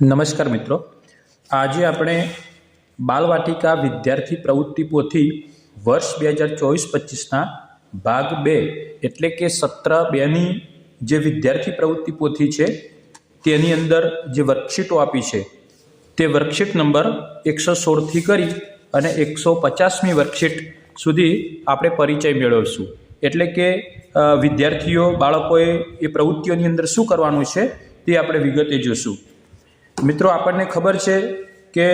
નમસ્કાર મિત્રો. આજે આપણે બાલવાટિકા વિદ્યાર્થી પ્રવૃત્તિ પોથી વર્ષ બે હજાર ચોવીસ પચીસના ભાગ બે એટલે કે સત્ર બેની જે વિદ્યાર્થી પ્રવૃત્તિ પોથી છે, તેની અંદર જે વર્કશીટો આપી છે, તે વર્કશીટ નંબર એકસો સોળથી કરી અને એકસો પચાસમી વર્કશીટ સુધી આપણે પરિચય મેળવીશું. એટલે કે વિદ્યાર્થીઓ, બાળકોએ એ પ્રવૃત્તિઓની અંદર શું કરવાનું છે, તે આપણે વિગતે જોશું. મિત્રો, આપણને ખબર છે કે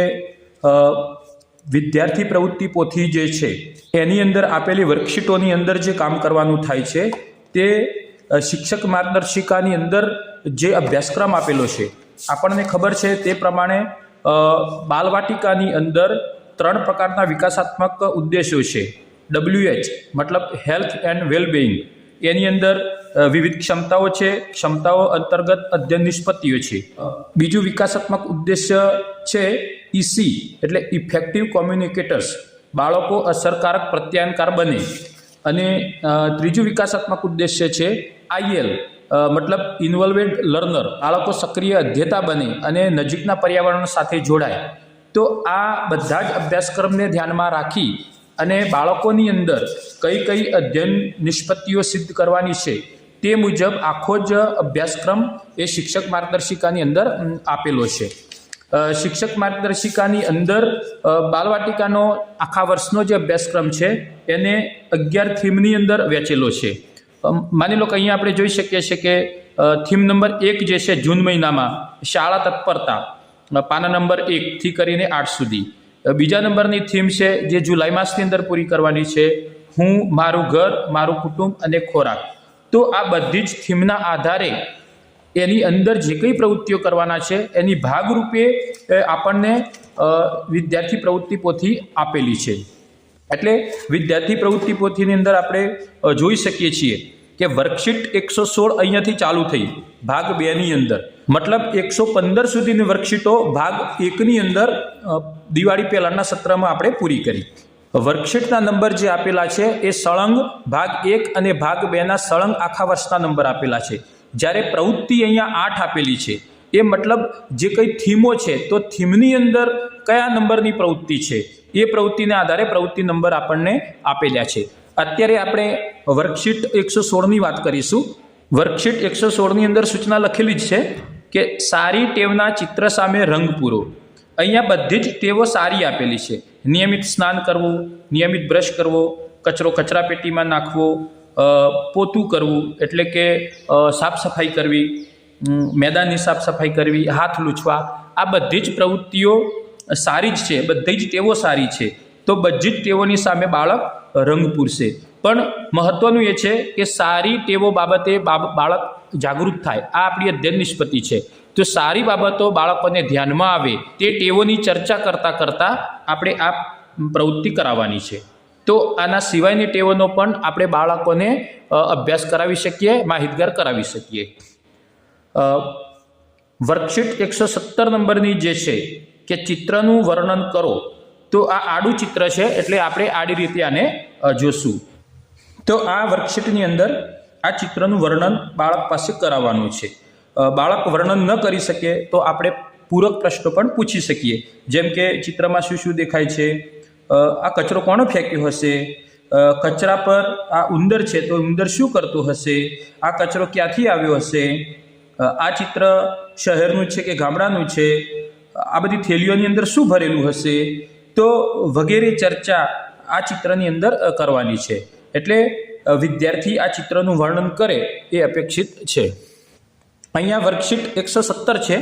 વિદ્યાર્થી પ્રવૃત્તિ પોથી જે છે, એની અંદર આપેલી વર્કશીટોની અંદર જે કામ કરવાનું થાય છે, તે શિક્ષક માર્ગદર્શિકાની અંદર જે અભ્યાસક્રમ આપેલો છે, આપણને ખબર છે તે પ્રમાણે બાલવાટિકાની અંદર ત્રણ પ્રકારના વિકાસાત્મક ઉદ્દેશો છે. ડબલ્યુએચ મતલબ હેલ્થ એન્ડ વેલબિંગ એની અંદર વિવિધ ક્ષમતાઓ છે. ક્ષમતાઓ અંતર્ગત અધ્યયન નિષ્પત્તિઓ છે. બીજું વિકાસાત્મક ઉદ્દેશ્ય છે ઈસી એટલે ઇફેક્ટિવ કોમ્યુનિકેટર્સ બાળકો અસરકારક પ્રત્યાયનકાર બને. અને ત્રીજું વિકાસાત્મક ઉદ્દેશ્ય છે આઈએલ મતલબ ઇન્વોલ્વેડ લર્નર બાળકો સક્રિય અધ્યતા બને અને નજીકના પર્યાવરણ સાથે જોડાય. તો આ બધા જ અભ્યાસક્રમને ધ્યાનમાં રાખી અને બાળકોની અંદર કઈ કઈ અધ્યયન નિષ્પત્તિઓ સિદ્ધ કરવાની છે. તે મુજબ આખો જ અભ્યાસક્રમ એ શિક્ષક માર્ગદર્શિકાની અંદર આપેલો છે. શિક્ષક માર્ગદર્શિકાની અંદર બાલવાટિકાનો આખા વર્ષનો જે અભ્યાસક્રમ છે, એને અગિયાર થીમની અંદર વહેંચેલો છે. માની લો કે અહીંયા આપણે જોઈ શકીએ છીએ કે થીમ નંબર એક જે છે જૂન મહિનામાં, શાળા તત્પરતા પાના નંબર એકથી કરીને આઠ સુધી. બીજા નંબરની થીમ છે જે જુલાઈ માસની અંદર પૂરી કરવાની છે, હું, મારું ઘર, મારું કુટુંબ અને ખોરાક. તો આ બધી જ થીમના આધારે એની અંદર જે કંઈ પ્રવૃત્તિઓ કરવાના છે, એની ભાગરૂપે આપણને વિદ્યાર્થી પ્રવૃત્તિ પોથી આપેલી છે. એટલે વિદ્યાર્થી પ્રવૃત્તિ પોથીની અંદર આપણે જોઈ શકીએ છીએ કે વર્કશીટ એકસો સોળ અહીંયાથી ચાલુ થઈ, ભાગ બેની અંદર. મતલબ એકસો પંદર સુધીની વર્કશીટો ભાગ એકની અંદર દિવાળી પહેલાંના સત્રમાં આપણે પૂરી કરી. વર્કશીટના નંબર જે આપેલા છે એ સળંગ, ભાગ એક અને ભાગ બેના સળંગ આખા વર્ષના નંબર આપેલા છે. જ્યારે પ્રવૃત્તિ અહીંયા આઠ આપેલી છે, એ મતલબ જે કંઈ થીમો છે, તો થીમની અંદર કયા નંબરની પ્રવૃત્તિ છે, એ પ્રવૃત્તિના આધારે પ્રવૃત્તિ નંબર આપણને આપેલા છે. અત્યારે આપણે વર્કશીટ એકસો સોળની વાત કરીશું. વર્કશીટ એકસો સોળની અંદર સૂચના લખેલી જ છે કે સારી ટેવના ચિત્ર સામે રંગ પૂરો. અહીંયા બધી જ ટેવો સારી આપેલી છે. નિયમિત સ્નાન કરવું, નિયમિત બ્રશ કરવો, કચરો કચરાપેટીમાં નાખવો પોતું કરવું, એટલે કે સાફ સફાઈ કરવી મેદાનની સાફ સફાઈ કરવી, હાથ લૂછવા, આ બધી જ પ્રવૃત્તિઓ સારી જ છે, બધી જ ટેવો સારી છે. તો બધી જ ટેવોની સામે બાળક રંગ પૂરશે. પણ મહત્વનું એ છે કે સારી ટેવો બાબતે બાબ- બાળક જાગૃત થાય. આ આપણી અધ્યયન નિષ્પત્તિ છે. તો સારી બાબતો બાળકોને ધ્યાનમાં આવે, તે ટેવોની ચર્ચા કરતાં કરતાં આપણે આ પ્રવૃત્તિ કરાવવાની છે. તો આના સિવાયની ટેવોનો પણ આપણે બાળકોને અભ્યાસ કરાવી શકીએ, માહિતગાર કરાવી શકીએ. વર્કશીટ એકસો સત્તર નંબરની જે છે, કે ચિત્રનું વર્ણન કરો, તો આ આડું ચિત્ર છે એટલે આપણે આડી રીતે આને જોશું. તો આ વર્કશીટની અંદર આ ચિત્રનું વર્ણન બાળક પાસે કરાવવાનું છે. બાળક વર્ણન ન કરી શકે તો આપણે પૂરક પ્રશ્નો પણ પૂછી શકીએ. જેમ કે ચિત્રમાં શું શું દેખાય છે? આ કચરો કોણે ફેંક્યો હશે? કચરા પર આ ઉંદર છે તો ઉંદર શું કરતો હશે? આ કચરો ક્યાંથી આવ્યો હશે? આ ચિત્ર શહેરનું છે કે ગામડાનું છે? આ બધી થેલીઓની અંદર શું ભરેલું હશે? તો વગેરે ચર્ચા આ ચિત્રની અંદર કરવાની છે. એટલે વિદ્યાર્થી આ ચિત્રનું વર્ણન કરે એ અપેક્ષિત છે. અહીંયા વર્કશીટ એકસો સત્તર છે,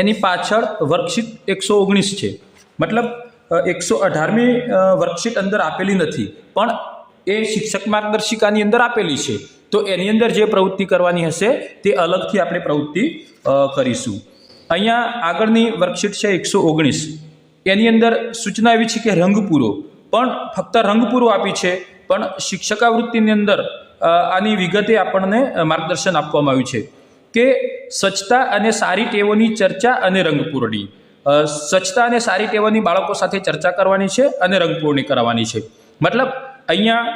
એની પાછળ વર્કશીટ એકસો ઓગણીસ છે. મતલબ એકસો અઢારમી વર્કશીટ અંદર આપેલી નથી, પણ એ શિક્ષક માર્ગદર્શિકાની અંદર આપેલી છે. તો એની અંદર જે પ્રવૃત્તિ કરવાની હશે, તે અલગથી આપણે પ્રવૃત્તિ કરીશું. અહીંયા આગળની વર્કશીટ છે એકસો ઓગણીસ. એની અંદર સૂચના એવી છે કે રંગ પૂરો પણ ફક્ત રંગ પૂરો આપી છે, પણ શિક્ષકાવૃત્તિની અંદર આની વિગતે આપણને માર્ગદર્શન આપવામાં આવ્યું છે. કે સ્વચ્છતા અને સારી ટેવોની ચર્ચા અને રંગપૂરણી. સ્વચ્છતા અને સારી ટેવોની બાળકો સાથે ચર્ચા કરવાની છે અને રંગપૂરણી કરાવવાની છે. મતલબ, અહીંયા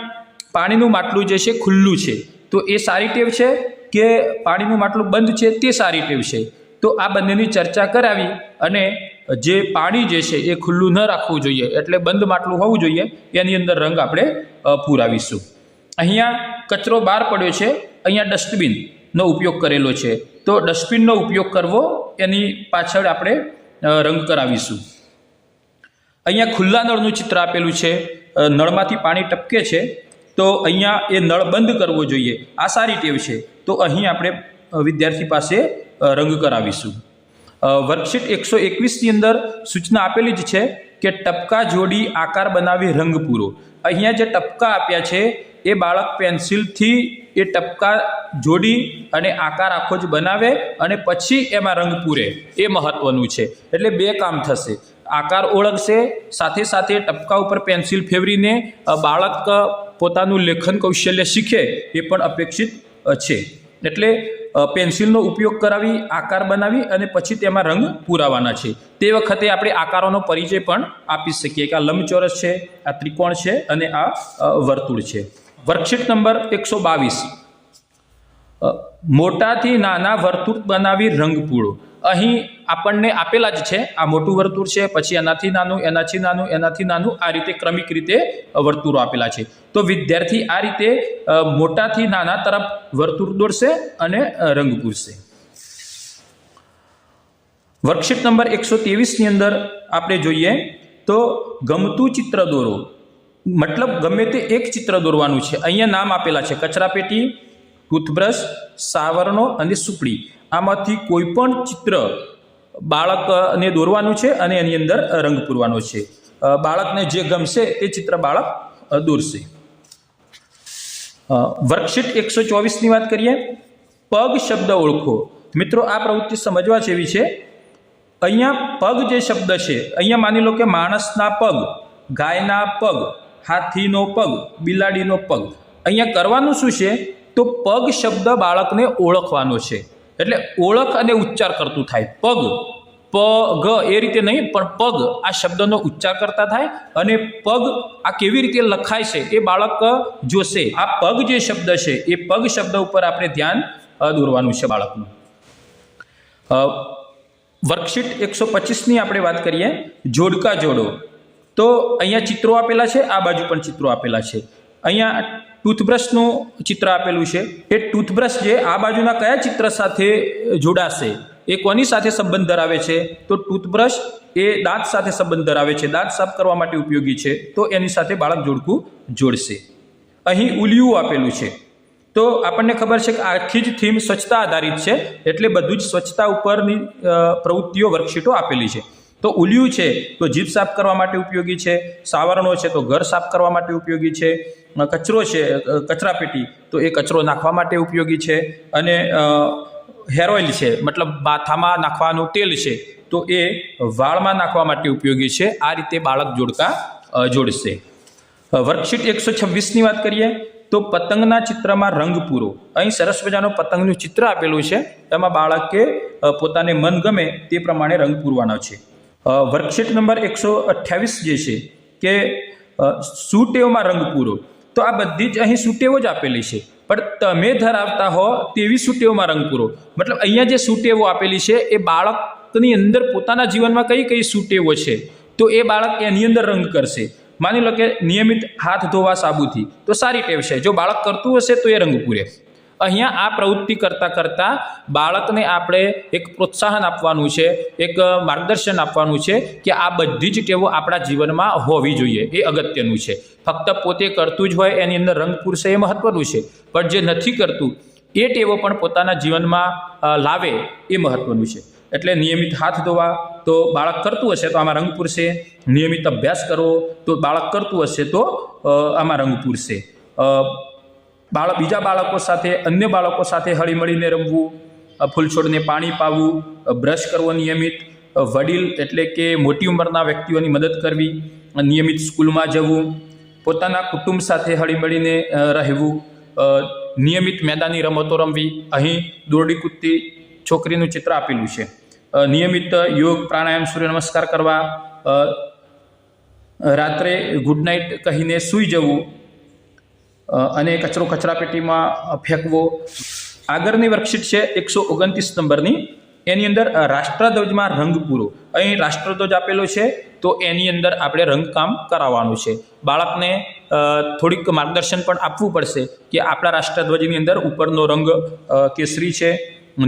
પાણીનું માટલું જે છે ખુલ્લું છે. તો એ સારી ટેવ છે કે પાણીનું માટલું બંધ છે તે સારી ટેવ છે? તો આ બંનેની ચર્ચા કરાવી અને જે પાણી જે છે એ ખુલ્લું ન રાખવું જોઈએ એટલે બંધ માટલું હોવું જોઈએ, એની અંદર રંગ આપણે પૂરાવીશું. અહીંયા કચરો બહાર પડ્યો છે. અહીંયા ડસ્ટબિનનો ઉપયોગ કરેલો છે. તો ડસ્ટબિનનો ઉપયોગ કરવો, એની પાછળ આપણે રંગ કરાવીશું. અહીંયા ખુલ્લા નળનું ચિત્ર આપેલું છે. નળમાંથી પાણી ટપકે છે. તો અહીંયા એ નળ બંધ કરવો જોઈએ. આ સારી ટેવ છે. તો અહીં આપણે વિદ્યાર્થી પાસે રંગ કરાવીશું. વર્કશીટ એકસો એકવીસની અંદર સૂચના આપેલી જ છે કે ટપકા જોડી આકાર બનાવી રંગ પૂરો. અહીંયા જે ટપકા આપ્યા છે, એ બાળક પેન્સિલથી એ ટપકા જોડી અને આકાર આખો જ બનાવે અને પછી એમાં રંગ પૂરે. એ મહત્વનું છે. એટલે બે કામ થશે. આકાર ઓળખશે, સાથે સાથે ટપકા ઉપર પેન્સિલ ફેરવીને બાળક પોતાનું લેખન કૌશલ્ય શીખે એ પણ અપેક્ષિત છે. એટલે પેન્સિલનો ઉપયોગ કરાવી, આકાર બનાવી અને પછી તેમાં રંગ પૂરાવાના છે. તે વખતે આપણે આકારોનો પરિચય પણ આપી શકીએ કે આ લંબચોરસ છે, આ ત્રિકોણ છે અને આ વર્તુળ છે. વર્કશીટ નંબર એકસો બાવીસ. મોટાથી નાના વર્તુળ બનાવી રંગ પૂરો અહીં આપણને આપેલા જ છે, આ મોટું વર્તુળ છે, પછી એનાથી નાનું એનાથી નાનું એનાથી નાનું, આ રીતે ક્રમિક રીતે વર્તુળો આપેલા છે. તો વિદ્યાર્થી આ રીતે મોટાથી નાના તરફ વર્તુળ દોરશે અને રંગ પૂરશે. વર્કશીટ નંબર એકસો ત્રેવીસની અંદર આપણે જોઈએ, તો ગમતું ચિત્ર દોરો. મતલબ ગમે તે એક ચિત્ર દોરવાનું છે. અહીંયા નામ આપેલા છે. કચરાપેટી, ટૂથબ્રશ, સાવરણો અને સુપડી. આમાંથી કોઈ પણ ચિત્ર બાળકને દોરવાનું છે અને એની અંદર રંગ પૂરવાનો છે. બાળકને જે ગમશે તે ચિત્ર બાળક દોરશે. વર્કશીટ એકસો ચોવીસની વાત કરીએ. પગ શબ્દ ઓળખો. મિત્રો, આ પ્રવૃત્તિ સમજવા જેવી છે. અહીંયા પગ જે શબ્દ છે, અહીંયા માની લો કે માણસના પગ, ગાયના પગ હાથીનો પગ, બિલાડીનો પગ. અહીંયા કરવાનું શું છે? તો પગ શબ્દ બાળકને ઓળખવાનો છે. એટલે ઓળખ અને ઉચ્ચાર કરતું થાય. પગ પગ એ રીતે નહીં, પણ પગ આ શબ્દનો ઉચ્ચાર કરતા થાય અને પગ આ કેવી રીતે લખાય છે એ બાળક જોશે. આ પગ જે શબ્દ છે, એ પગ શબ્દ ઉપર આપણે ધ્યાન દોરવાનું છે બાળકનું. વર્કશીટ એકસો પચીસની આપણે વાત કરીએ. જોડકા જોડો. તો અહીંયા ચિત્રો આપેલા છે, આ બાજુ પણ ચિત્રો આપેલા છે. અહીંયા ટૂથબ્રશનું ચિત્ર આપેલું છે. એ ટૂથબ્રશ જે આ બાજુના કયા ચિત્ર સાથે જોડાશે, એ કોની સાથે સંબંધ ધરાવે છે? તો ટૂથબ્રશ એ દાંત સાથે સંબંધ ધરાવે છે. દાંત સાફ કરવા માટે ઉપયોગી છે. તો એની સાથે બાળક જોડકું જોડશે. અહીં ઉલિયું આપેલું છે. તો આપણને ખબર છે કે આખી જ થીમ સ્વચ્છતા આધારિત છે. એટલે બધું જ સ્વચ્છતા ઉપરની પ્રવૃત્તિઓ, વર્કશીટો આપેલી છે. તો ઉલિયું છે, તો જીભ સાફ કરવા માટે ઉપયોગી છે, સાવરણો છે, તો ઘર સાફ કરવા માટે ઉપયોગી છે કચરો છે કચરાપેટી તો એ કચરો નાખવા માટે ઉપયોગી છે, અને હેર ઓઇલ છે, મતલબ માથામાં નાખવાનું તેલ છે, તો એ વાળમાં નાખવા માટે ઉપયોગી છે, આ રીતે બાળક જોડકા જોડશે. વર્કશીટ એકસો છવ્વીસની વાત કરીએ, તો પતંગના ચિત્રમાં રંગ પૂરો. અહીં સરસ મજાનો પતંગનું ચિત્ર આપેલું છે, એમાં બાળકે પોતાને મન ગમે તે પ્રમાણે રંગ પૂરવાનો છે. વર્કશીટ નંબર એકસો અઠ્યાવીસ જે છે કે સુટેવમાં રંગ પૂરો. તો આ બધી જ અહીં સુટેવો જ આપેલી છે. પણ તમે ધરાવતા હો તેવી સુટેવમાં રંગ પૂરો. મતલબ અહીંયા જે સુટેવો આપેલી છે, એ બાળકની અંદર પોતાના જીવનમાં કઈ કઈ સુટેવો છે, તો એ બાળક એની અંદર રંગ કરશે. માની લો કે નિયમિત હાથ ધોવા સાબુથી. તો સારી ટેવ છે. જો બાળક કરતું હશે તો એ રંગ પૂરે. અહીંયા આ પ્રવૃત્તિ કરતાં કરતાં બાળકને આપણે એક પ્રોત્સાહન આપવાનું છે, એક માર્ગદર્શન આપવાનું છે કે આ બધી જ ટેવો આપણા જીવનમાં હોવી જોઈએ. એ અગત્યનું છે. ફક્ત પોતે કરતું જ હોય, એની અંદર રંગ પૂરશે એ મહત્વનું છે. પણ જે નથી કરતું, એ ટેવો પણ પોતાના જીવનમાં લાવે એ મહત્વનું છે. એટલે નિયમિત હાથ ધોવા, તો બાળક કરતું હશે તો આમાં રંગ પૂરશે. નિયમિત અભ્યાસ કરવો, તો બાળક કરતું હશે તો આમાં રંગ પૂરશે. બાળક, બીજા બાળકો સાથે, અન્ય બાળકો સાથે હળીમળીને રમવું ફૂલછોડને પાણી પાવું બ્રશ કરવો નિયમિત વડીલ એટલે કે મોટી ઉંમરના વ્યક્તિઓની મદદ કરવી નિયમિત સ્કૂલમાં જવું, પોતાના કુટુંબ સાથે હળીમળીને રહેવું નિયમિત મેદાની રમતો રમવી. અહીં દોરડી કૂદતી છોકરીનું ચિત્ર આપેલું છે. નિયમિત યોગ, પ્રાણાયામ, સૂર્ય નમસ્કાર કરવા રાત્રે ગુડ નાઇટ કહીને સૂઈ જવું અને કચરો કચરાપેટીમાં ફેંકવો. આગળની વર્કશીટ છે એકસો ઓગણત્રીસ નંબરની. એની અંદર રાષ્ટ્રધ્વજમાં રંગ પૂરો. અહીં રાષ્ટ્રધ્વજ આપેલો છે, તો એની અંદર આપણે રંગકામ કરાવવાનું છે. બાળકને થોડીક માર્ગદર્શન પણ આપવું પડશે કે આપણા રાષ્ટ્રધ્વજની અંદર ઉપરનો રંગ કેસરી છે,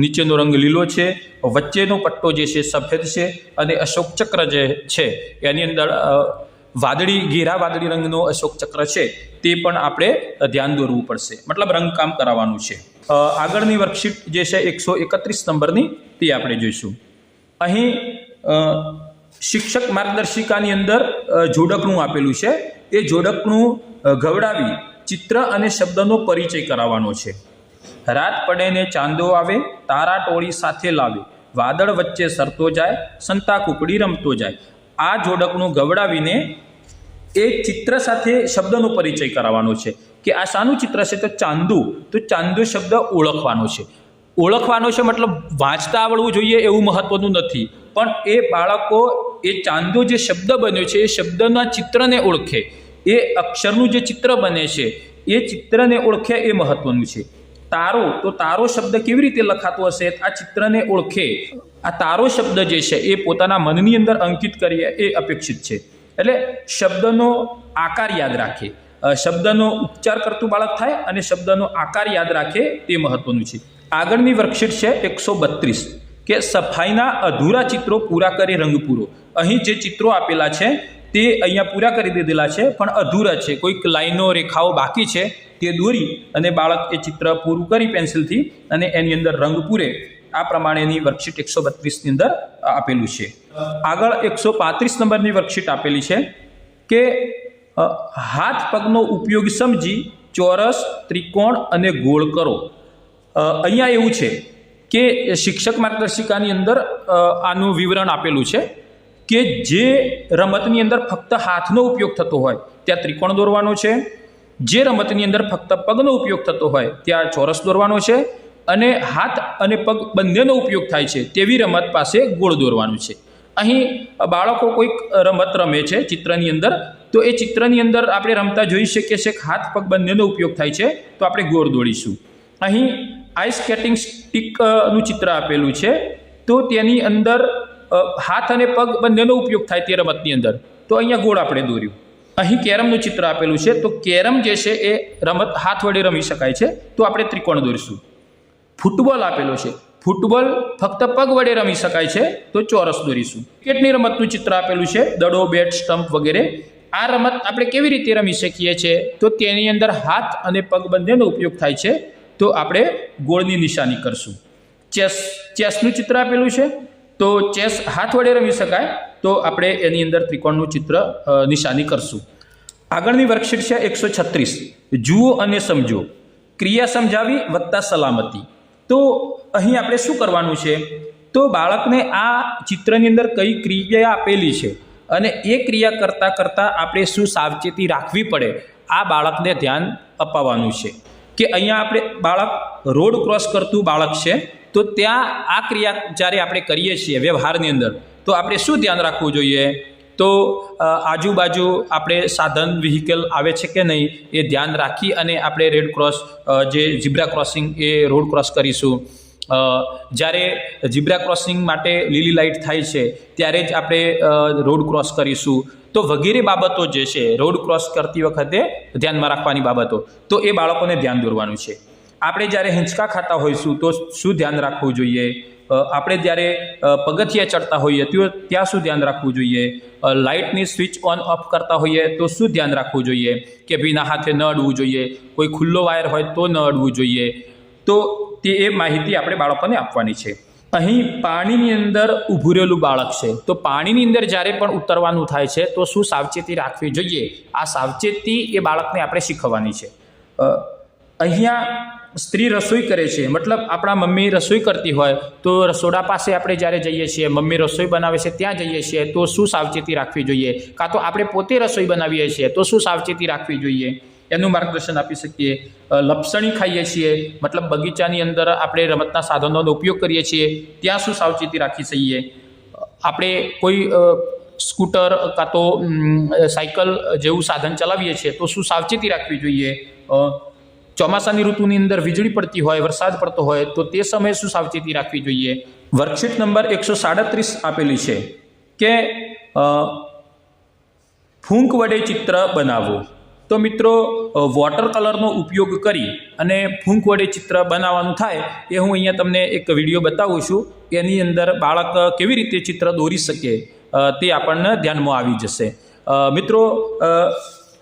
નીચેનો રંગ લીલો છે, વચ્ચેનો પટ્ટો જે છે સફેદ છે, અને અશોક ચક્ર જે છે, એની અંદર વાદળી, ઘેરા વાદળી રંગનો અશોક ચક્ર છે, તે પણ આપણે ધ્યાન દોરવું પડશે. મતલબ રંગકામ કરાવવાનું છે. આગળની વર્કશીટ જે છે, એકસો એકત્રીસ નંબરની, તે આપણે જોઈશું. અહીં શિક્ષક માર્ગદર્શિકાની અંદર જોડકનું આપેલું છે. એ જોડકણું ગવડાવી ચિત્ર અને શબ્દનો પરિચય કરાવવાનો છે. રાત પડે ને ચાંદો આવે, તારા ટોળી સાથે લાવે. વાદળ વચ્ચે સરતો જાય સંતા કુકડી રમતો જાય. આ જોડકનું ગવડાવીને એ ચિત્ર સાથે શબ્દનો પરિચય કરાવવાનો છે. કે આ શાનું ચિત્ર છે તો ચાંદુ. તો ચાંદુ શબ્દ ઓળખવાનો છે. ઓળખવાનો છે મતલબ વાંચતા આવડવું જોઈએ એવું મહત્વનું નથી. પણ એ બાળકો, એ ચાંદો જે શબ્દ બન્યો છે, એ શબ્દના ચિત્રને ઓળખે. એ અક્ષરનું જે ચિત્ર બને છે, એ ચિત્રને ઓળખે એ મહત્વનું છે. તારો, તો તારો શબ્દ કેવી રીતે લખાતો હશે? આ ચિત્રને ઓળખે. આ તારો શબ્દ જે છે, એ પોતાના મનની અંદર અંકિત કરીએ, એ અપેક્ષિત છે. એટલે શબ્દનો આકાર યાદ રાખે. શબ્દનો ઉચ્ચાર કરતું બાળક થાય અને શબ્દનો આકાર યાદ રાખે, તે મહત્વનું છે. આગળની વર્કશીટ છે એકસો બત્રીસ, કે સફાઈના અધૂરા ચિત્રો પૂરા કરી રંગ પૂરો અહીં જે ચિત્રો આપેલા છે, તે અહીંયા પૂરા કરી દીધેલા છે, પણ અધૂરા છે. કોઈક લાઈનો, રેખાઓ બાકી છે તે દોરી અને બાળક એ ચિત્ર પૂરું કરી પેન્સિલથી અને એની અંદર રંગ પૂરે. આ પ્રમાણેની વર્કશીટ એકસો બત્રીસની અંદર આપેલું છે. આગળ એકસો પાંત્રીસ નંબરની વર્કશીટ આપેલી છે કે હાથ પગનો ઉપયોગ સમજી, ચોરસ, ત્રિકોણ અને ગોળ કરો. અહીંયા એવું છે કે શિક્ષક માર્ગદર્શિકાની અંદર આનું વિવરણ આપેલું છે કે જે રમતની અંદર ફક્ત હાથનો ઉપયોગ થતો હોય, ત્યાં ત્રિકોણ દોરવાનો છે જે રમતની અંદર ફક્ત પગનો ઉપયોગ થતો હોય ત્યાં ચોરસ દોરવાનો છે અને હાથ અને પગ બંનેનો ઉપયોગ થાય છે તેવી રમત પાસે ગોળ દોરવાનું છે. અહીં બાળકો કોઈક રમત રમે છે ચિત્રની અંદર, તો એ ચિત્રની અંદર આપણે રમતા જોઈ શકીએ છીએ કે હાથ, પગ બંનેનો ઉપયોગ થાય છે, તો આપણે ગોળ દોડીશું અહીં આઈસ સ્કેટિંગ સ્ટીકનું ચિત્ર આપેલું છે, તો તેની અંદર હાથ અને પગ બંનેનો ઉપયોગ થાય તે રમતની અંદર. તો અહીંયા ગોળ આપણે દોર્યું. અહીં કેરમનું ચિત્ર આપેલું છે. તો કેરમ જે છે એ રમત હાથ વડે રમી શકાય છે. તો આપણે ત્રિકોણ દોરીશું. ફૂટબોલ આપેલો છે. ફૂટબોલ ફક્ત પગ વડે રમી શકાય છે. તો ચોરસ દોરીશું. ક્રિકેટની રમતનું ચિત્ર આપેલું છે. દડો, બેટ, સ્ટમ્પ વગેરે. આ રમત આપણે કેવી રીતે રમી શકીએ છીએ? તો તેની અંદર હાથ અને પગ બંનેનો ઉપયોગ થાય છે. તો આપણે ગોળની નિશાની કરશું. ચેસ, ચેસનું ચિત્ર આપેલું છે. તો ચેસ હાથ વડે રમી શકાય. તો આપણે એની અંદર ત્રિકોણનું ચિત્ર નિશાની કરશું. આગળની વર્કશીટ છે એકસો છત્રીસ. જુઓ અને સમજો. ક્રિયા સમજાવી વત્તા સલામતી. તો અહીં આપણે શું કરવાનું છે? તો બાળકને આ ચિત્રની અંદર કઈ ક્રિયા આપેલી છે અને એ ક્રિયા કરતાં કરતાં આપણે શું સાવચેતી રાખવી પડે, આ બાળકને ધ્યાન અપાવવાનું છે. કે અહીંયા આપણે બાળક રોડ ક્રોસ કરતું બાળક છે, તો ત્યાં આ ક્રિયા જ્યારે આપણે કરીએ છીએ વ્યવહારની અંદર તો આપણે શું ધ્યાન રાખવું જોઈએ? તો આજુબાજુ આપણે સાધન વ્હીકલ આવે છે કે નહીં એ ધ્યાન રાખી અને આપણે રેડ ક્રોસ જે ઝીબ્રા ક્રોસિંગ એ રોડ ક્રોસ કરીશું. જ્યારે ઝીબ્રા ક્રોસિંગ માટે લીલી લાઇટ થાય છે, ત્યારે જ આપણે રોડ ક્રોસ કરીશું. તો વગેરે બાબતો જે છે રોડ ક્રોસ કરતી વખતે ધ્યાનમાં રાખવાની બાબતો. તો એ બાળકોને ધ્યાન દોરવાનું છે. આપણે જ્યારે હિંચકા ખાતા હોઈશું તો શું ધ્યાન રાખવું જોઈએ? આપણે જ્યારે પગથિયા ચડતા હોઈએ તો ત્યાં શું ધ્યાન રાખવું જોઈએ? લાઇટની સ્વિચ ઓન ઓફ કરતા હોઈએ તો શું ધ્યાન રાખવું જોઈએ? કે ભીના હાથે ન અડવું જોઈએ? કોઈ ખુલ્લો વાયર હોય તો ન અડવું જોઈએ? તો તે એ માહિતી આપણે બાળકોને આપવાની છે. અહીં પાણીની અંદર ઊભું રહેલું બાળક છે. તો પાણીની અંદર જ્યારે પણ ઉતરવાનું થાય છે તો શું સાવચેતી રાખવી જોઈએ? આ સાવચેતી એ બાળકને આપણે શીખવવાની છે. અહીંયા સ્ત્રી રસોઈ કરે છે, મતલબ આપણા મમ્મી રસોઈ કરતી હોય તો રસોડા પાસે આપણે જ્યારે જઈએ છીએ, મમ્મી રસોઈ બનાવે છે, ત્યાં જઈએ છીએ, તો શું સાવચેતી રાખવી જોઈએ? કાં તો આપણે પોતે રસોઈ બનાવીએ છીએ, તો શું સાવચેતી રાખવી જોઈએ? એનું માર્ગદર્શન આપી શકીએ. લપસણી ખાઈએ છીએ, મતલબ બગીચાની અંદર આપણે રમતના સાધનોનો ઉપયોગ કરીએ છીએ, ત્યાં શું સાવચેતી રાખી શકીએ? આપણે કોઈ સ્કૂટર કાં તો સાયકલ જેવું સાધન ચલાવીએ છીએ, તો શું સાવચેતી રાખવી જોઈએ? ચોમાસાની ઋતુની અંદર વીજળી પડતી હોય, વરસાદ પડતો હોય, તો તે સમયે શું સાવચેતી રાખવી જોઈએ? વર્કશીટ નંબર એકસો સાડત્રીસ આપેલી છે કે ફૂંક વડે ચિત્ર બનાવવું તો મિત્રો વોટર કલરનો ઉપયોગ કરી અને ફૂંક વડે ચિત્ર બનાવવાનું થાય એ હું અહીંયા તમને એક વીડિયો બતાવું છું એની અંદર બાળક કેવી રીતે ચિત્ર દોરી શકે તે આપણને ધ્યાનમાં આવી જશે. મિત્રો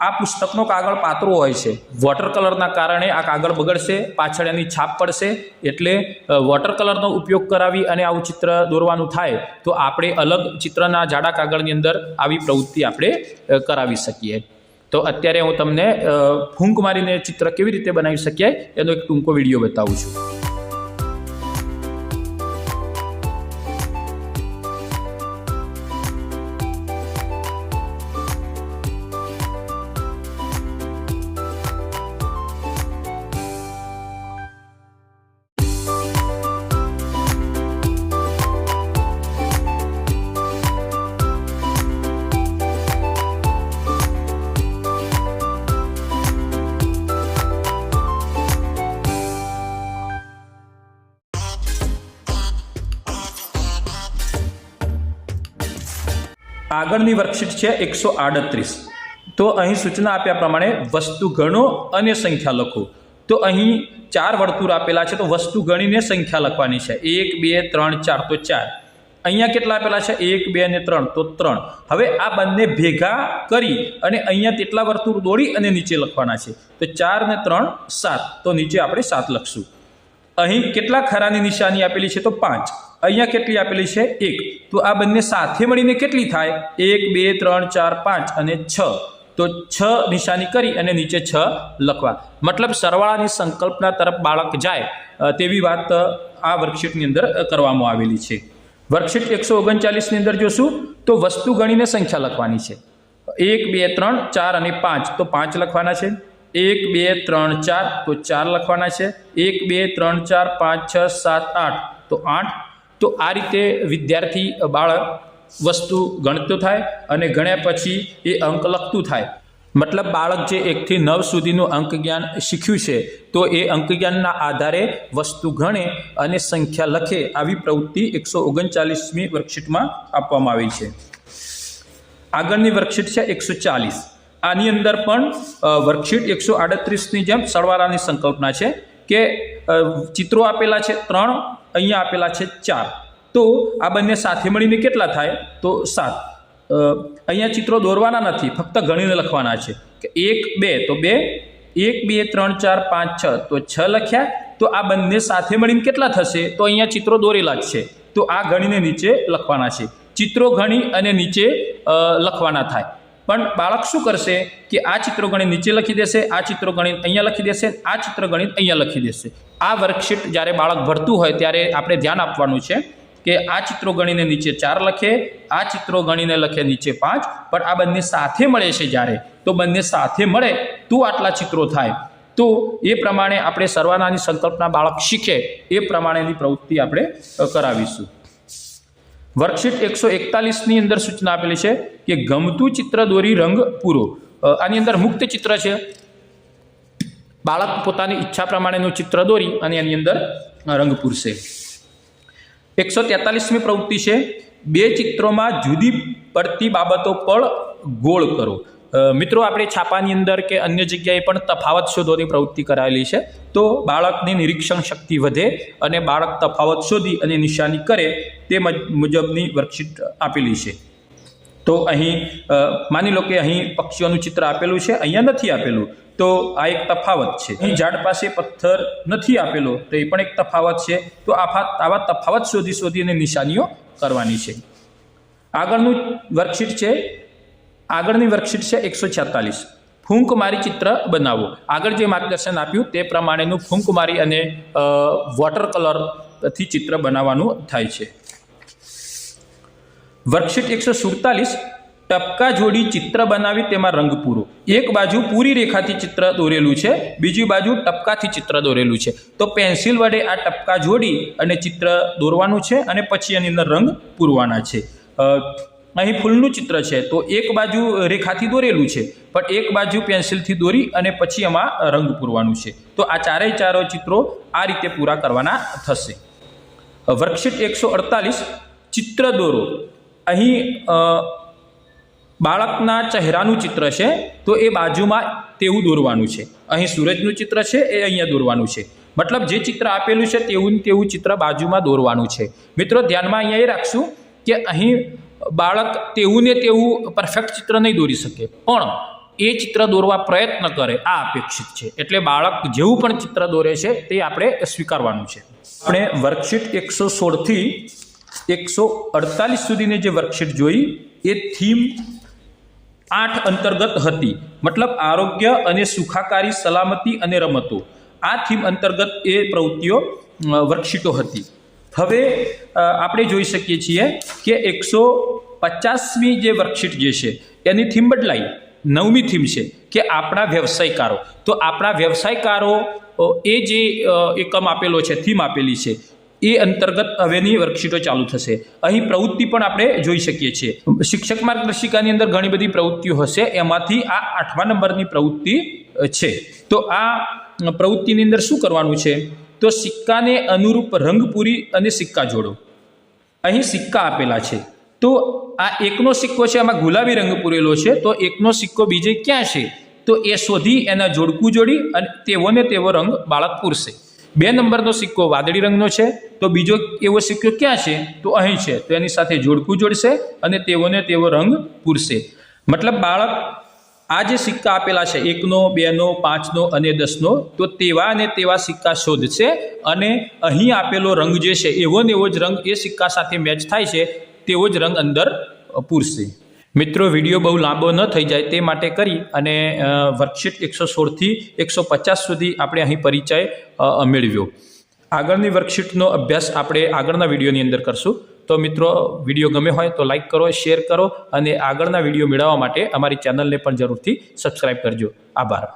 આ પુસ્તકનો કાગળ પાતળો હોય છે. વોટર કલરના કારણે આ કાગળ બગડશે, પાછળ એની છાપ પડશે. એટલે વોટર કલરનો ઉપયોગ કરાવી અને આવું ચિત્ર દોરવાનું થાય, તો આપણે અલગ ચિત્રના જાડા કાગળની અંદર આવી પ્રવૃત્તિ આપણે કરાવી શકીએ. તો અત્યારે હું તમને ફૂંક મારીને ચિત્ર કેવી રીતે બનાવી શકીએ એનો એક ટૂંકો વીડિયો બતાવું છું. આગળની વર્કશીટ છે એકસો આડત્રીસ. તો અહીં સૂચના આપ્યા પ્રમાણે વસ્તુ ગણો અને સંખ્યા લખો. તો અહીં ચાર વર્તુળ આપેલા છે તો વસ્તુ ગણીને સંખ્યા લખવાની છે. એક, બે, ત્રણ, ચાર, તો ચાર. અહીંયા કેટલા આપેલા છે? એક, બે અને ત્રણ, તો ત્રણ. હવે આ બંને ભેગા કરી અને અહીંયા તેટલા વર્તુળ દોડી અને નીચે લખવાના છે. તો ચાર ને ત્રણ, સાત. તો નીચે આપણે સાત લખશું. અહીં કેટલા ખરાની નિશાની આપેલી છે તો પાંચ. અહીંયા કેટલી આપેલી છે? એક. તો આ બંને સાથે મળીને કેટલી થાય? એક, બે, ત્રણ, ચાર, પાંચ અને છ. તો છ નિશાની કરી અને નીચે છ લખવા. મતલબ સરવાળાની સંકલ્પના તરફ બાળક જાય તેવી વાત આ વર્કશીટની અંદર કરવામાં આવેલી છે. વર્કશીટ એકસો ઓગણચાલીસની અંદર જોશું, તો વસ્તુ ગણીને સંખ્યા લખવાની છે. એક, બે, ત્રણ, ચાર અને પાંચ. તો પાંચ લખવાના છે. એક, બે, ત્રણ, ચાર, તો ચાર લખવાના છે. એક, બે, ત્રણ, ચાર, પાંચ, છ, સાત, આઠ. તો આઠ. તો આ રીતે વિદ્યાર્થી બાળક વસ્તુ ગણતો થાય અને ગણ્યા પછી એ અંક લખતું થાય. મતલબ બાળક જે એકથી નવ સુધીનું અંક જ્ઞાન શીખ્યું છે, તો એ અંક જ્ઞાનના આધારે વસ્તુ ગણે અને સંખ્યા લખે આવી પ્રવૃત્તિ એકસો ઓગણચાલીસમી વર્કશીટમાં આપવામાં આવી છે. આગળની વર્કશીટ છે એકસો ચાલીસ. આની અંદર પણ વર્કશીટ એકસો આડત્રીસની જેમ સરવાળાની સંકલ્પના છે કે ચિત્રો આપેલા છે ત્રણ, અહીંયા આપેલા છે ચાર. તો આ બંને સાથે મળીને કેટલા થાય? તો સાત. અહીંયા ચિત્રો દોરવાના નથી, ફક્ત ગણીને લખવાના છે કે એક, બે. તો બે, એક, બે, ત્રણ, ચાર, પાંચ, છ. તો છ લખ્યા, તો આ બંને સાથે મળીને કેટલા થશે? તો અહીંયા ચિત્રો દોરેલા જ છે. તો આ ગણીને નીચે લખવાના છે. ચિત્રો ગણી અને નીચે લખવાના થાય. પણ બાળક શું કરશે કે આ ચિત્રો ગણિત નીચે લખી દેશે, આ ચિત્રો ગણિત અહીંયા લખી દેશે, આ ચિત્ર ગણિત અહીંયા લખી દેશે. આ વર્કશીટ જ્યારે બાળક ભરતું હોય ત્યારે આપણે ધ્યાન આપવાનું છે કે આ ચિત્રો ગણીને નીચે ચાર લખે, આ ચિત્રો ગણીને લખે નીચે પાંચ, પણ આ બંને સાથે મળે છે જ્યારે. તો બંને સાથે મળે, તો આટલા ચિત્રો થાય. તો એ પ્રમાણે આપણે સર્વાનાની સંકલ્પના બાળક શીખે, એ પ્રમાણેની પ્રવૃત્તિ આપણે કરાવીશું. વર્કશીટ એકસો એકતાલીસની અંદર સૂચના આપેલી છે કે ગમતું ચિત્ર દોરી રંગ પૂરો. આની અંદર મુક્ત ચિત્ર છે. બાળક પોતાની ઈચ્છા પ્રમાણેનું ચિત્ર દોરી અને એની અંદર રંગ પૂરશે. એકસો તેતાલીસમી પ્રવૃત્તિ છે, બે ચિત્રોમાં જુદી પડતી બાબતો પર ગોળ કરો. મિત્રો, આપણે છાપાની અંદર કે અન્ય જગ્યાએ પણ તફાવત શોધવાની પ્રવૃત્તિ કરાયેલી છે. તો બાળકની નિરીક્ષણ શક્તિ વધે અને બાળક તફાવત શોધી અને નિશાની કરે તે મુજબની વર્કશીટ આપેલી છે. તો અહીં માની લો કે અહીં પક્ષીઓનું ચિત્ર આપેલું છે, અહીંયા નથી આપેલું. તો આ એક તફાવત છે. અહીં ઝાડ પાસે પથ્થર નથી આપેલો, તો એ પણ એક તફાવત છે. તો આવા તફાવત શોધી શોધીને નિશાનીઓ કરવાની છે. આગળનું વર્કશીટ છે આગળની વર્કશીટ છે એકસો છેતાલીસ. ફૂંક મારી ચિત્ર બનાવો. આગળ જે માર્ગદર્શન આપ્યું તે પ્રમાણેનું ફૂંક મારી અને વોટર કલરથી ચિત્ર બનાવવાનું થાય છે. વર્કશીટ એકસો સુડતાલીસ, ટપકા જોડી ચિત્ર બનાવી તેમાં રંગ પૂરો. એક બાજુ પૂરી રેખાથી ચિત્ર દોરેલું છે, બીજી બાજુ ટપકાથી ચિત્ર દોરેલું છે. તો પેન્સિલ વડે આ ટપકા જોડી અને ચિત્ર દોરવાનું છે અને પછી એની અંદર રંગ પૂરવાના છે. અહીં ફૂલનું ચિત્ર છે. તો એક બાજુ રેખાથી દોરેલું છે, પણ એક બાજુ પેન્સિલથી દોરી અને પછી એમાં રંગ પૂરવાનું છે. તો આ ચારેય ચારો ચિત્રો આ રીતે પૂરા કરવાના થશે. વર્કશીટ એકસો અડતાલીસ, ચિત્ર દોરો. અહીં બાળકના ચહેરાનું ચિત્ર છે, તો એ બાજુમાં તેવું દોરવાનું છે. અહીં સૂરજનું ચિત્ર છે, એ અહીંયા દોરવાનું છે. મતલબ જે ચિત્ર આપેલું છે તેવું તેવું ચિત્ર બાજુમાં દોરવાનું છે. મિત્રો, ધ્યાનમાં અહીંયા એ રાખશું કે અહીં બાળક તેવું ને તેવું પરફેક્ટ ચિત્ર નહીં દોરી શકે. પણ એ ચિત્ર દોરવા પ્રયત્ન કરે, આ અપેક્ષિત છે. એટલે બાળક જેવું પણ ચિત્ર દોરે છે, તે આપણે સ્વીકારવાનું છે. આપણે વર્કશીટ એકસો સોળથી એકસો અડતાલીસ સુધીની જે વર્કશીટ જોઈ, એ થીમ આઠ અંતર્ગત હતી. મતલબ આરોગ્ય અને સુખાકારી, સલામતી અને રમતો. આ થીમ અંતર્ગત એ પ્રવૃત્તિઓ વર્કશીટો હતી. હવે આપણે જોઈ શકીએ છીએ કે એકસો પચાસમી જે વર્કશીટ જે છે, એની થીમ બદલાઈ. નવમી થીમ છે, કે આપણા વ્યવસાયકારો. તો આપણા વ્યવસાયકારો એ જે એકમ આપેલો છે થીમ આપેલી છે, એ અંતર્ગત હવેની વર્કશીટો ચાલુ થશે. અહીં પ્રવૃત્તિ પણ આપણે જોઈ શકીએ છીએ. શિક્ષક માર્ગદર્શિકાની અંદર ઘણી બધી પ્રવૃત્તિઓ હશે, એમાંથી આ આઠમા નંબરની પ્રવૃત્તિ છે. તો આ પ્રવૃત્તિની અંદર શું કરવાનું છે? તો સિક્કાને અનુરૂપ રંગ પૂરી અને સિક્કા જોડો. અહીં સિક્કા આપેલા છે. તો આ એકનો સિક્કો છે, આમાં ગુલાબી રંગ પૂરેલો છે, તો એકનો સિક્કો બીજે ક્યાં છે? તો એ શોધી એના જોડકું જોડી અને તેવો ને તેવો રંગ બાળક પૂરશે. બે નંબરનો સિક્કો વાદળી રંગનો છે, તો બીજો એવો સિક્કો ક્યાં છે? તો અહીં છે. તો એની સાથે જોડકું જોડશે અને તેવો ને તેવો રંગ પૂરશે. મતલબ બાળક આ જે સિક્કા આપેલા છે, એકનો, બેનો, પાંચનો અને દસનો, તો તેવા અને તેવા સિક્કા શોધશે અને અહીં આપેલો રંગ જે છે, એવો ને એવો જ રંગ એ સિક્કા સાથે મેચ થાય છે, તેવો જ રંગ અંદર પૂરશે. મિત્રો, વીડિયો બહુ લાંબો ન થઈ જાય તે માટે કરી અને વર્કશીટ એકસો સોળથી એકસો પચાસ સુધી આપણે અહીં પરિચય મેળવ્યો. આગળની વર્કશીટનો અભ્યાસ આપણે આગળના વિડીયોની અંદર કરશું. તો મિત્રો વીડિયો ગમે હોય તો લાઈક કરો શેર કરો અને આગળના વીડિયો મેળવવા માટે અમારી ચેનલને પણ જરૂરથી સબસ્ક્રાઈબ કરજો. આભાર.